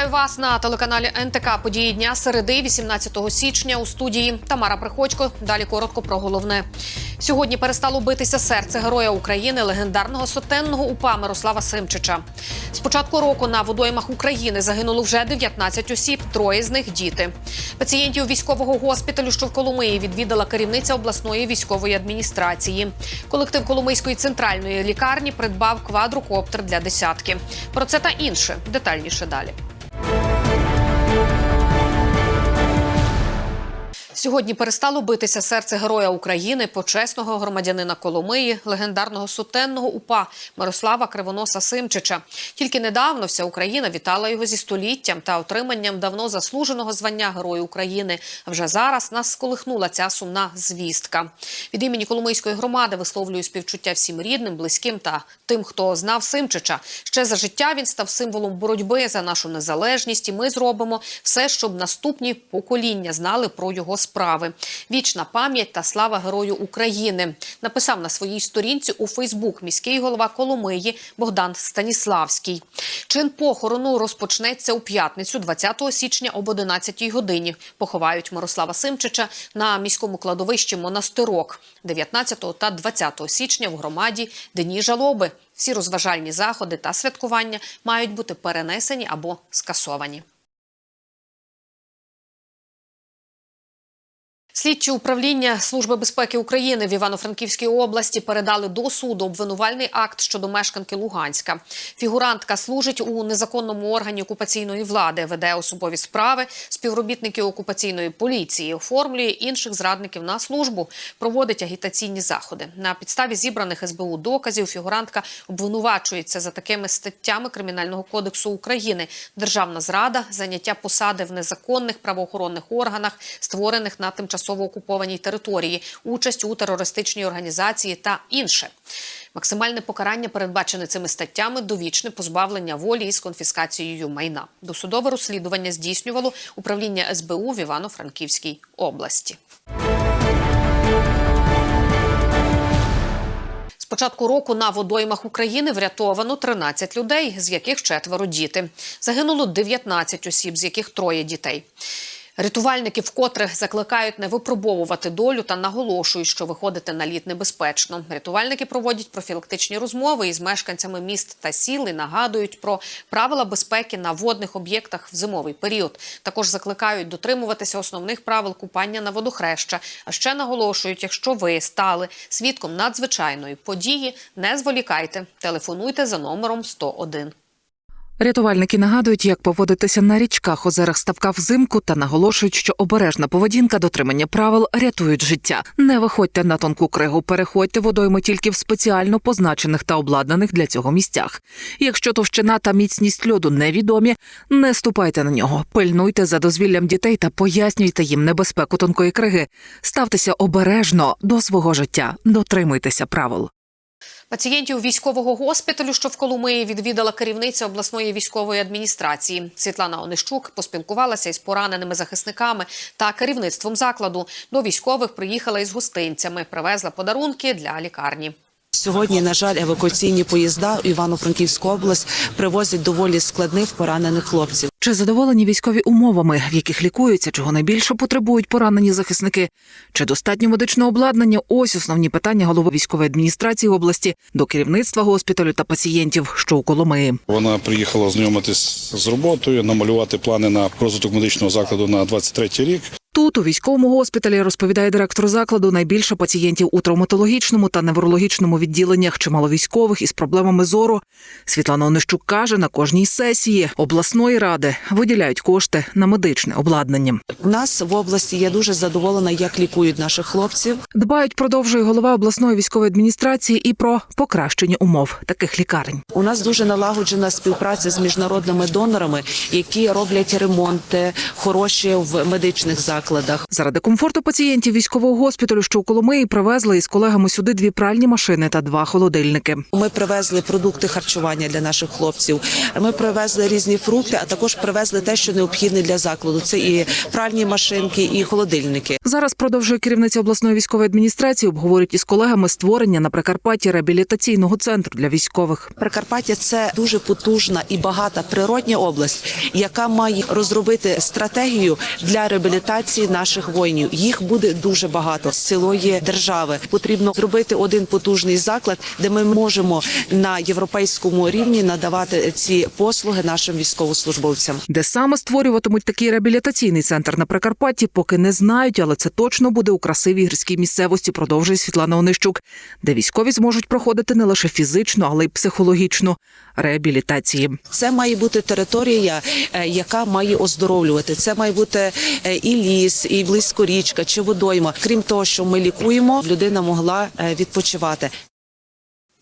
Вітаю вас на телеканалі НТК. Події дня середи, 18 січня. У студії Тамара Приходько. Далі коротко про головне. Сьогодні перестало битися серце героя України, легендарного сотенного упа Мирослава Симчича. З початку року на водоймах України загинуло вже 19 осіб, троє з них діти. Пацієнтів військового госпіталю, що в Коломиї, відвідала керівниця обласної військової адміністрації. Колектив Коломийської центральної лікарні придбав квадрокоптер для десятки. Про це та інше детальніше далі. Музика Сьогодні перестало битися серце героя України, почесного громадянина Коломиї, легендарного сутенного упа Мирослава Кривоноса Симчича. Тільки недавно вся Україна вітала його зі століттям та отриманням давно заслуженого звання Герою України. А вже зараз нас сколихнула ця сумна звістка. Від імені Коломийської громади висловлюю співчуття всім рідним, близьким та тим, хто знав Симчича. Ще за життя він став символом боротьби за нашу незалежність. І ми зробимо все, щоб наступні покоління знали про його справи. Вічна пам'ять та слава герою України написав на своїй сторінці у Фейсбук міський голова Коломиї Богдан Станіславський. Чин похорону розпочнеться у п'ятницю, 20 січня об 11 годині. Поховають Мирослава Симчича на міському кладовищі Монастирок 19 та 20 січня в громаді Дні жалоби. Всі розважальні заходи та святкування мають бути перенесені або скасовані. Слідчі управління Служби безпеки України в Івано-Франківській області передали до суду обвинувальний акт щодо мешканки Луганська. Фігурантка служить у незаконному органі окупаційної влади, веде особові справи, співробітники окупаційної поліції, оформлює інших зрадників на службу, проводить агітаційні заходи. На підставі зібраних СБУ доказів фігурантка обвинувачується за такими статтями Кримінального кодексу України: державна зрада, заняття посади в незаконних правоохоронних органах, створених на тимчасово окупованій території, участь у терористичній організації та інше. Максимальне покарання передбачене цими статтями довічне позбавлення волі із конфіскацією майна. Досудове розслідування здійснювало управління СБУ в Івано-Франківській області. Початку року на водоймах України врятовано 13 людей, з яких четверо діти. Загинуло 19 осіб, з яких троє дітей. Рятувальники вкотре закликають не випробовувати долю та наголошують, що виходити на лід небезпечно. Рятувальники проводять профілактичні розмови із мешканцями міст та сіл і нагадують про правила безпеки на водних об'єктах в зимовий період. Також закликають дотримуватися основних правил купання на водохреща. А ще наголошують, якщо ви стали свідком надзвичайної події, не зволікайте, телефонуйте за номером 101. Рятувальники нагадують, як поводитися на річках, озерах ставка взимку та наголошують, що обережна поведінка, дотримання правил рятують життя. Не виходьте на тонку кригу, переходьте водойми тільки в спеціально позначених та обладнаних для цього місцях. Якщо товщина та міцність льоду невідомі, не ступайте на нього, пильнуйте за дозвіллям дітей та пояснюйте їм небезпеку тонкої криги. Ставтеся обережно до свого життя, дотримуйтеся правил. Пацієнтів військового госпіталю, що в Коломиї відвідала керівниця обласної військової адміністрації Світлана Онищук, поспілкувалася із пораненими захисниками та керівництвом закладу. До військових приїхала із гостинцями, привезла подарунки для лікарні. Сьогодні, на жаль, евакуаційні поїзда в Івано-Франківську область привозять доволі складних поранених хлопців. Чи задоволені військові умовами, в яких лікуються, чого найбільше потребують поранені захисники? Чи достатньо медичного обладнання? Ось основні питання голови військової адміністрації області до керівництва госпіталю та пацієнтів, що у Коломиї. Вона приїхала знайомитись з роботою, намалювати плани на розвиток медичного закладу на 23 рік. Тут у військовому госпіталі розповідає директор закладу найбільше пацієнтів у травматологічному та неврологічному відділеннях, чимало військових із проблемами зору. Світлана Онищук каже, на кожній сесії обласної ради виділяють кошти на медичне обладнання. У нас в області я дуже задоволена, як лікують наших хлопців. Дбають, продовжує голова обласної військової адміністрації і про покращення умов таких лікарень. У нас дуже налагоджена співпраця з міжнародними донорами, які роблять ремонти хороші в медичних закладах. Заради комфорту пацієнтів військового госпіталю, що у Коломиї, привезли із колегами сюди дві пральні машини та два холодильники. Ми привезли продукти харчування для наших хлопців. Ми привезли різні фрукти, а також привезли те, що необхідне для закладу. Це і пральні машинки, і холодильники. Зараз продовжує керівниця обласної військової адміністрації. Обговорюють із колегами створення на Прикарпатті реабілітаційного центру для військових. Прикарпаття це дуже потужна і багата природня область, яка має розробити стратегію для реабілітації наших воїнів. Їх буде дуже багато з цілої держави. Потрібно зробити один потужний заклад, де ми можемо на європейському рівні надавати ці послуги нашим військовослужбовцям. Де саме створюватимуть такий реабілітаційний центр на Прикарпатті, поки не знають, але це точно буде у красивій гірській місцевості. Продовжує Світлана Онищук, де військові зможуть проходити не лише фізичну, але й психологічну реабілітації. Це має бути територія, е, яка має оздоровлювати. Це має бути е, і ліс, і близько річка чи водойма. Крім того, що ми лікуємо, людина могла е, відпочивати.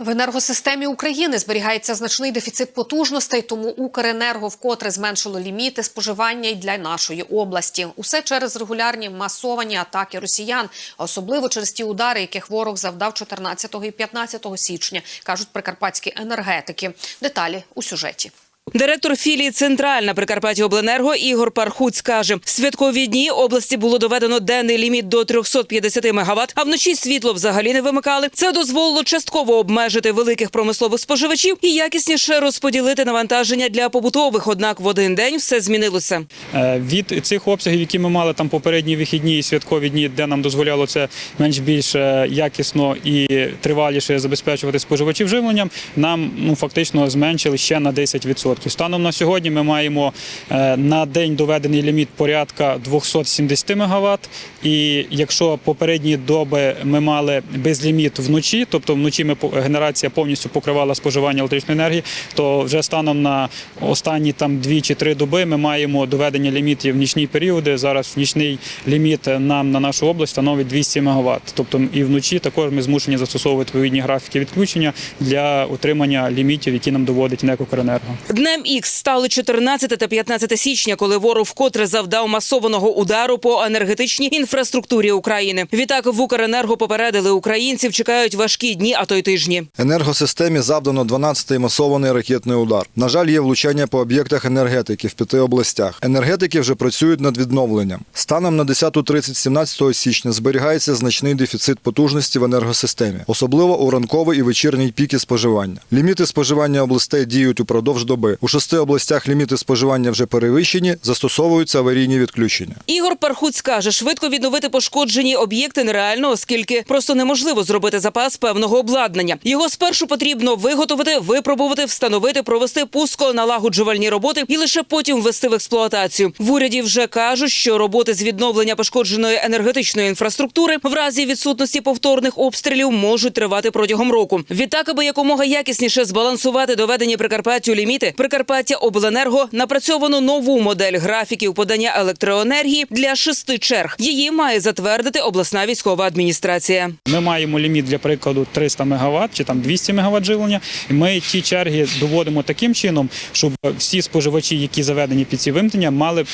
В енергосистемі України зберігається значний дефіцит потужностей, тому Укренерго вкотре зменшило ліміти споживання й для нашої області. Усе через регулярні масовані атаки росіян, особливо через ті удари, яких ворог завдав 14 і 15 січня, кажуть прикарпатські енергетики. Деталі у сюжеті. Директор філії Центральна Прикарпаття Обленерго Ігор Пархуц каже, в святкові дні області було доведено денний ліміт до 350 МВт, а вночі світло взагалі не вимикали. Це дозволило частково обмежити великих промислових споживачів і якісніше розподілити навантаження для побутових. Однак в один день все змінилося. Е, Від цих обсягів, які ми мали там попередні вихідні і святкові дні, де нам дозволяло це менш більш е, якісно і триваліше забезпечувати споживачів живленням, нам ну фактично зменшили ще на 10%. Станом на сьогодні ми маємо е, на день доведений ліміт порядка 270 МВт. І якщо попередні доби ми мали безліміт вночі, тобто вночі ми генерація повністю покривала споживання електричної енергії, то вже станом на останні там дві чи три доби ми маємо доведення лімітів в нічні періоди. Зараз нічний ліміт нам на нашу область становить 200 МВт. Тобто і вночі також ми змушені застосовувати відповідні графіки відключення для отримання лімітів, які нам доводить НЕК «Укренерго». Днем Ікс стали 14 та 15 січня, коли ворог вкотре завдав масованого удару по енергетичній інфраструктурі України. Відтак в Укренерго попередили українців, чекають важкі дні, а то й тижні. Енергосистемі завдано 12-й масований ракетний удар. На жаль, є влучання по об'єктах енергетики в п'яти областях. Енергетики вже працюють над відновленням. Станом на 10.30 17 січня зберігається значний дефіцит потужності в енергосистемі, особливо у ранковий і вечірній піки споживання. Ліміти споживання областей діють упродовж доби. У шести областях ліміти споживання вже перевищені, застосовуються аварійні відключення. Ігор Пархуц каже, швидко відновити пошкоджені об'єкти нереально, оскільки просто неможливо зробити запас певного обладнання. Його спершу потрібно виготовити, випробувати, встановити, провести пусконалагоджувальні роботи і лише потім ввести в експлуатацію. В уряді вже кажуть, що роботи з відновлення пошкодженої енергетичної інфраструктури в разі відсутності повторних обстрілів можуть тривати протягом року. Відтак, аби якомога якісніше збалансувати доведені Прикарпаттю ліміти, Прикарпаття Обленерго напрацьовано нову модель графіків подання електроенергії для шести черг. Її має затвердити обласна військова адміністрація. Ми маємо ліміт для прикладу 300 МВт чи там 200 МВт живлення. Ми ті черги доводимо таким чином, щоб всі споживачі, які заведені під ці вимкнення, мали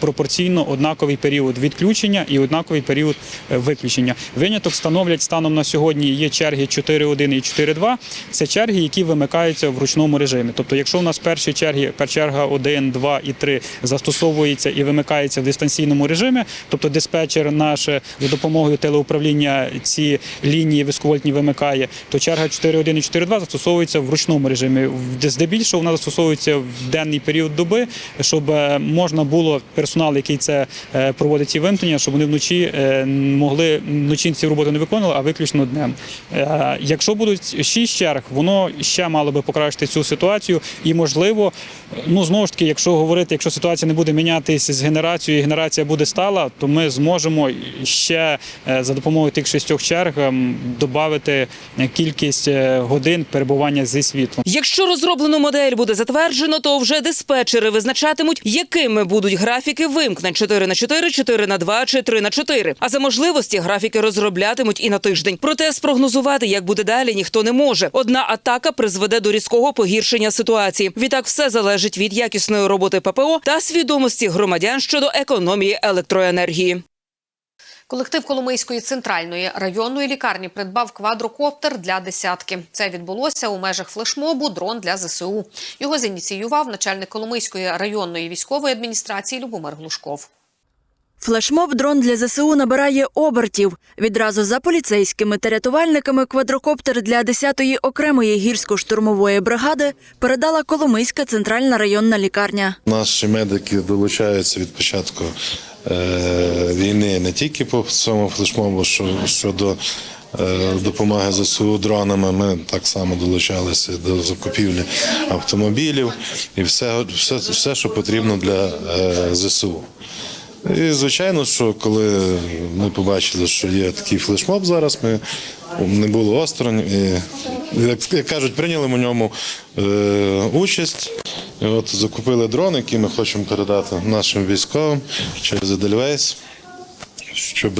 пропорційно однаковий період відключення і однаковий період е, виключення. Виняток становлять станом на сьогодні є черги 4.1 і 4.2. Це черги, які вимикаються в ручному режимі. Тобто, якщо у нас перші черги, черга 1, 2 і 3 застосовується і вимикається в дистанційному режимі, тобто диспетчер наш е, за допомогою телеуправління ці лінії високовольтні вимикає, то черга 4.1 і 4.2 застосовується в ручному режимі. Здебільшого вона застосовується в денний період доби, щоб е, можна було персонал, який це е, проводить ці вимкнення, щоб вони вночі могли вночі ці роботи не виконували, а виключно днем. Якщо будуть шість черг, воно ще мало би покращити цю ситуацію і можливо. Можливо. Ну знову ж таки, якщо говорити, якщо ситуація не буде мінятися з генерацією, і генерація буде стала, то ми зможемо ще е, за допомогою тих шістьох черг додати кількість е, годин перебування зі світлом. Якщо розроблену модель буде затверджено, то вже диспетчери визначатимуть, якими будуть графіки вимкнень 4 на 4, 4 на 2 чи 3 на 4. А за можливості графіки розроблятимуть і на тиждень. Проте спрогнозувати, як буде далі, ніхто не може. Одна атака призведе до різкого погіршення ситуації. Відтак все залежить від якісної роботи ППО та свідомості громадян щодо економії електроенергії. Колектив Коломийської центральної районної лікарні придбав квадрокоптер для десятки. Це відбулося у межах флешмобу Дрон для ЗСУ. Його зініціював начальник Коломийської районної військової адміністрації Любомир Глушков. Флешмоб дрон для ЗСУ набирає обертів. Відразу за поліцейськими та рятувальниками квадрокоптер для 10-ї окремої гірсько-штурмової бригади передала Коломийська центральна районна лікарня. Наші медики долучаються від початку е, війни не тільки по цьому флешмобу, що щодо е, допомоги ЗСУ дронами. Ми так само долучалися до закупівлі автомобілів і все, все, все що потрібно для е, ЗСУ. І звичайно, що коли ми побачили, що є такий флешмоб зараз, ми не було осторонь. І, як, кажуть, прийняли в ньому е, участь. І от закупили дрон, який ми хочемо передати нашим військовим через Едельвейс, щоб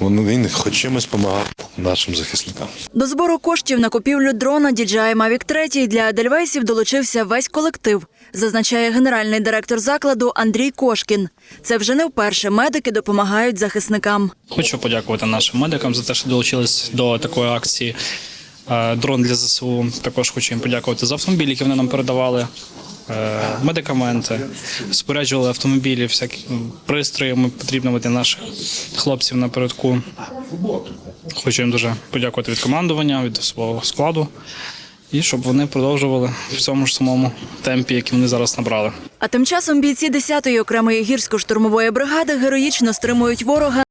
він хоч чимось допомагав нашим захисникам. До збору коштів на купівлю дрона DJI Mavic 3 для Едельвейсів долучився весь колектив, зазначає генеральний директор закладу Андрій Кошкін. Це вже не вперше медики допомагають захисникам. Хочу подякувати нашим медикам за те, що долучились до такої акції. Е, Дрон для ЗСУ. Також хочу їм подякувати за автомобілі, які вони нам передавали. е, Медикаменти, споряджували автомобілі, всякі м, пристроями потрібними для наших хлопців напередку. Хочу їм дуже подякувати від командування, від свого складу, і щоб вони продовжували в цьому ж самому темпі, який вони зараз набрали. А тим часом бійці 10-ї окремої гірсько-штурмової бригади героїчно стримують ворога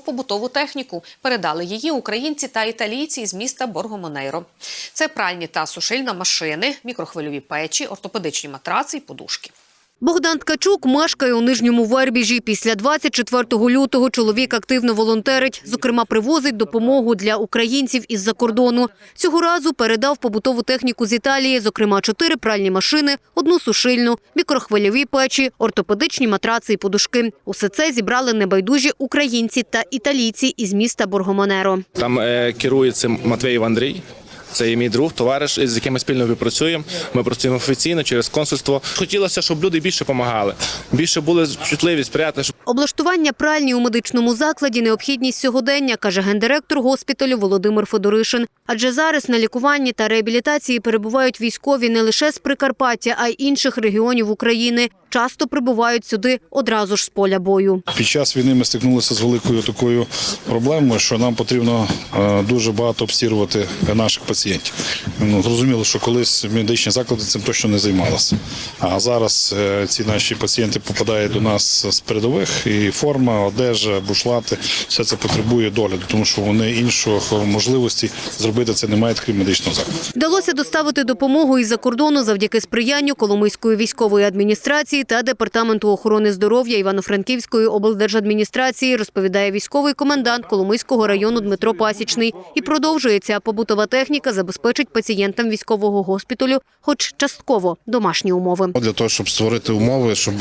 побутову техніку. Передали її українці та італійці з міста Боргомонейро. Це пральні та сушильна машини, мікрохвильові печі, ортопедичні матраци і подушки. Богдан Ткачук мешкає у Нижньому Вербіжі. Після 24 лютого чоловік активно волонтерить. Зокрема, привозить допомогу для українців із-за кордону. Цього разу передав побутову техніку з Італії, зокрема, чотири пральні машини, одну сушильну, мікрохвильові печі, ортопедичні матраци і подушки. Усе це зібрали небайдужі українці та італійці із міста Боргомонеро. Там е, керує цим Матвеєв Андрій. Це є мій друг, товариш, з яким ми спільно співпрацюємо. Ми працюємо офіційно через консульство. Хотілося, щоб люди більше допомагали, більше були чутливі, сприяти, Облаштування пральні у медичному закладі – необхідність сьогодення, каже гендиректор госпіталю Володимир Федоришин. Адже зараз на лікуванні та реабілітації перебувають військові не лише з Прикарпаття, а й інших регіонів України. Часто прибувають сюди одразу ж з поля бою. Під час війни ми стикнулися з великою такою проблемою, що нам потрібно е, дуже багато обстірувати наших пацієнтів. Ну, зрозуміло, що колись медичні заклади цим точно не займалися. А зараз е, ці наші пацієнти попадають до нас з передових, і форма, одежа, бушлати все це потребує догляду, тому що вони іншої можливості зробити це не мають крім медичного закладу. Вдалося доставити допомогу із-за кордону завдяки сприянню Коломийської військової адміністрації та Департаменту охорони здоров'я Івано-Франківської облдержадміністрації, розповідає військовий комендант Коломийського району Дмитро Пасічний. І продовжується побутова техніка забезпечить пацієнтам військового госпіталю, хоч частково домашні умови. Для того, щоб створити умови, щоб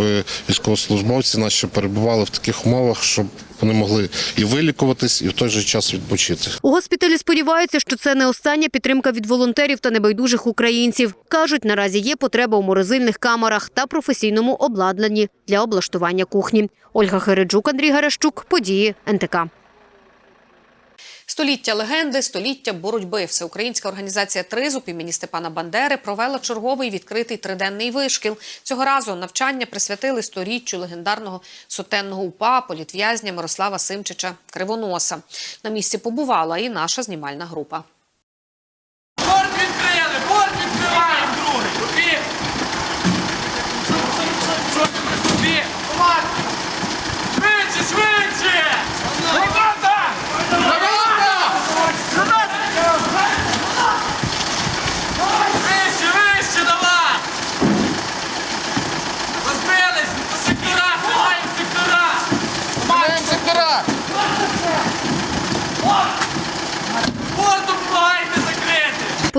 військовослужбовці наші перебували в таких умовах, щоб вони могли і вилікуватись, і в той же час відпочити. У госпіталі сподіваються, що це не остання підтримка від волонтерів та небайдужих українців. Кажуть, наразі є потреба у морозильних камерах та професійному обладнанні для облаштування кухні. Ольга Хереджук, Андрій Гарещук, події НТК. Століття легенди, століття боротьби. Всеукраїнська організація Тризуб імені Степана Бандери провела черговий відкритий триденний вишкіл. Цього разу навчання присвятили сторіччю легендарного сотенного упа політв'язня Мирослава Симчича Кривоноса. На місці побувала і наша знімальна група.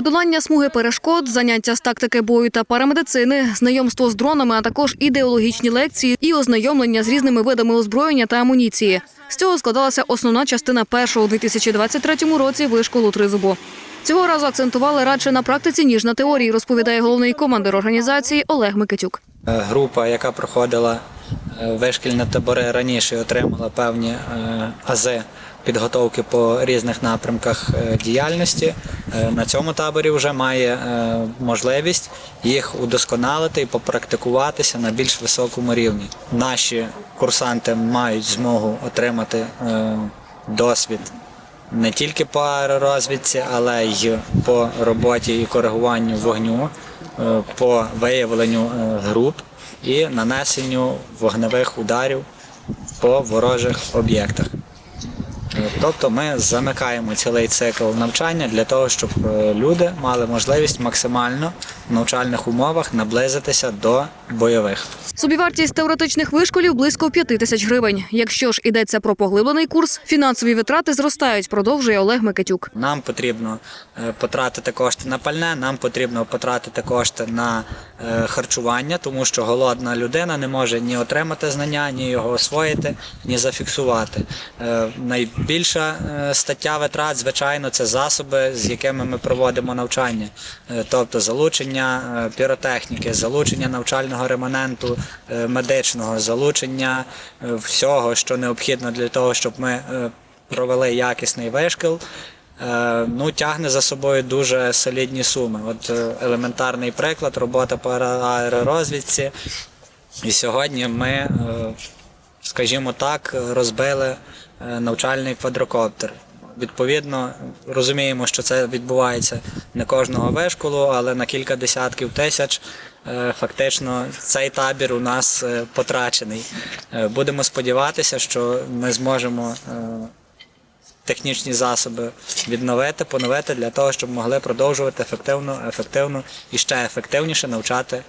Подолання смуги перешкод, заняття з тактики бою та парамедицини, знайомство з дронами, а також ідеологічні лекції і ознайомлення з різними видами озброєння та амуніції. З цього складалася основна частина першого у 2023 році вишколу Тризубу. Цього разу акцентували радше на практиці ніж на теорії, розповідає головний командир організації Олег Микитюк. Е, Група, яка проходила е, вишкільні табори раніше, отримала певні е, ази підготовки по різних напрямках е, діяльності. Е, На цьому таборі вже має е, можливість їх удосконалити і попрактикуватися на більш високому рівні. Наші курсанти мають змогу отримати досвід не тільки по аеророзвідці, але й по роботі і коригуванню вогню, по виявленню груп і нанесенню вогневих ударів по ворожих об'єктах. Тобто ми замикаємо цілий цикл навчання для того, щоб е, люди мали можливість максимально навчальних умовах наблизитися до бойових. Собівартість теоретичних вишколів близько 5 тисяч гривень. Якщо ж йдеться про поглиблений курс, фінансові витрати зростають, продовжує Олег Микитюк. Нам потрібно е, потратити кошти на пальне, нам потрібно потратити кошти на е, харчування, тому що голодна людина не може ні отримати знання, ні його освоїти, ні зафіксувати. Е, Найбільша стаття витрат, звичайно, це засоби, з якими ми проводимо навчання, тобто залучення е, піротехніки, залучення навчального реманенту е, медичного, залучення е, всього, що необхідно для того, щоб ми провели якісний вишкіл. Ну, тягне за собою дуже солідні суми. От елементарний приклад, робота по аеророзвідці. І сьогодні ми, скажімо так, розбили навчальний квадрокоптер. Відповідно, розуміємо, що це відбувається не кожного вишколу, але на кілька десятків тисяч е, фактично цей табір у нас е, потрачений. Е, Будемо сподіватися, що ми зможемо технічні засоби відновити, поновити для того, щоб могли продовжувати ефективно, ефективно і ще ефективніше навчати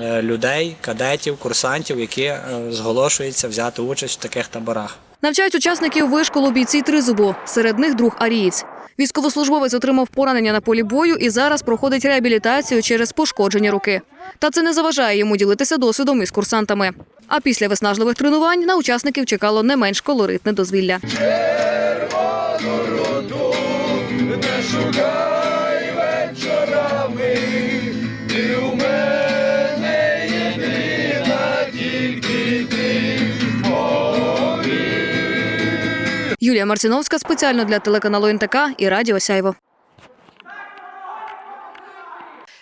людей, кадетів, курсантів, які зголошуються взяти участь в таких таборах. Навчають учасників вишколу бійці Тризубу. Серед них друг Арієць. Військовослужбовець отримав поранення на полі бою і зараз проходить реабілітацію через пошкодження руки. Та це не заважає йому ділитися досвідом із курсантами. А після виснажливих тренувань на учасників чекало не менш колоритне дозвілля. Юлія Марціновська спеціально для телеканалу НТК і Радіо Сяйво.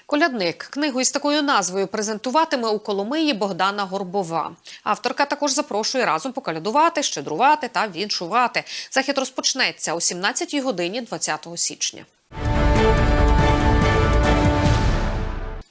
Колядник книгу із такою назвою презентуватиме у Коломиї Богдана Горбова. Авторка також запрошує разом покалядувати, щедрувати та віншувати. Захід розпочнеться о 17-й годині 20 січня.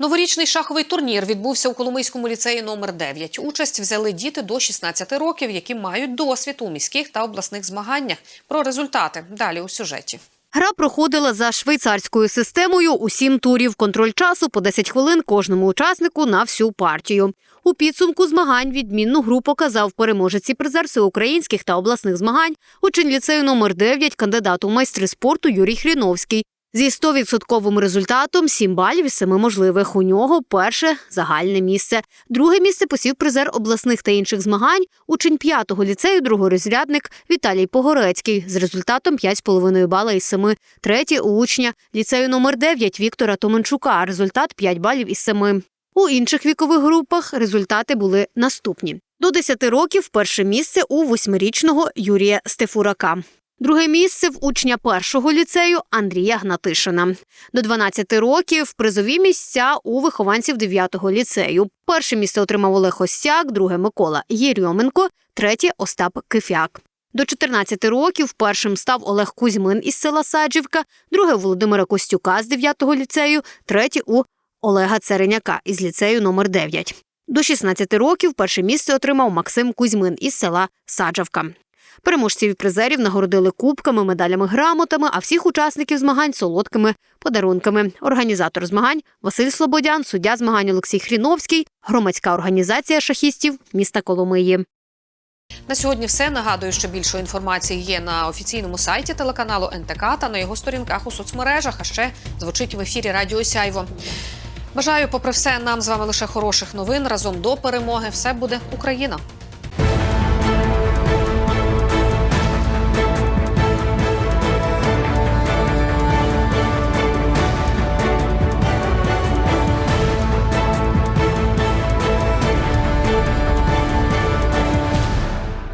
Новорічний шаховий турнір відбувся у Коломийському ліцеї номер 9. Участь взяли діти до 16 років, які мають досвід у міських та обласних змаганнях. Про результати далі у сюжеті. Гра проходила за швейцарською системою у сім турів. Контроль часу по 10 хвилин кожному учаснику на всю партію. У підсумку змагань відмінну гру показав переможець і призер всеукраїнських та обласних змагань, учень ліцею номер 9, кандидат у майстри спорту Юрій Хріновський. Зі 100% результатом 7 балів із 7 можливих. У нього перше загальне місце. Друге місце посів призер обласних та інших змагань, учень 5-го ліцею, другорозрядник Віталій Погорецький з результатом 5,5 бала із 7. Третє у учня ліцею номер 9 Віктора Томенчука. Результат 5 балів із 7. У інших вікових групах результати були наступні. До 10 років перше місце у восьмирічного Юрія Стефурака. Друге місце в учня першого ліцею Андрія Гнатишина. До 12 років призові місця у вихованців 9-го ліцею. Перше місце отримав Олег Осяк, друге Микола Єрьоменко, третє Остап Кифяк. До 14 років першим став Олег Кузьмин із села Саджівка, друге Володимира Костюка з 9-го ліцею, третє у Олега Цареняка із ліцею номер 9. До 16 років перше місце отримав Максим Кузьмин із села Саджавка. Переможців і призерів нагородили кубками, медалями, грамотами, а всіх учасників змагань солодкими подарунками. Організатор змагань Василь Слободян, суддя змагань Олексій Хріновський, громадська організація шахістів міста Коломиї. На сьогодні все. Нагадую, що більше інформації є на офіційному сайті телеканалу НТК та на його сторінках у соцмережах. А ще звучить в ефірі Радіо Сяйво. Бажаю, попри все, нам з вами лише хороших новин. Разом до перемоги. Все буде Україна.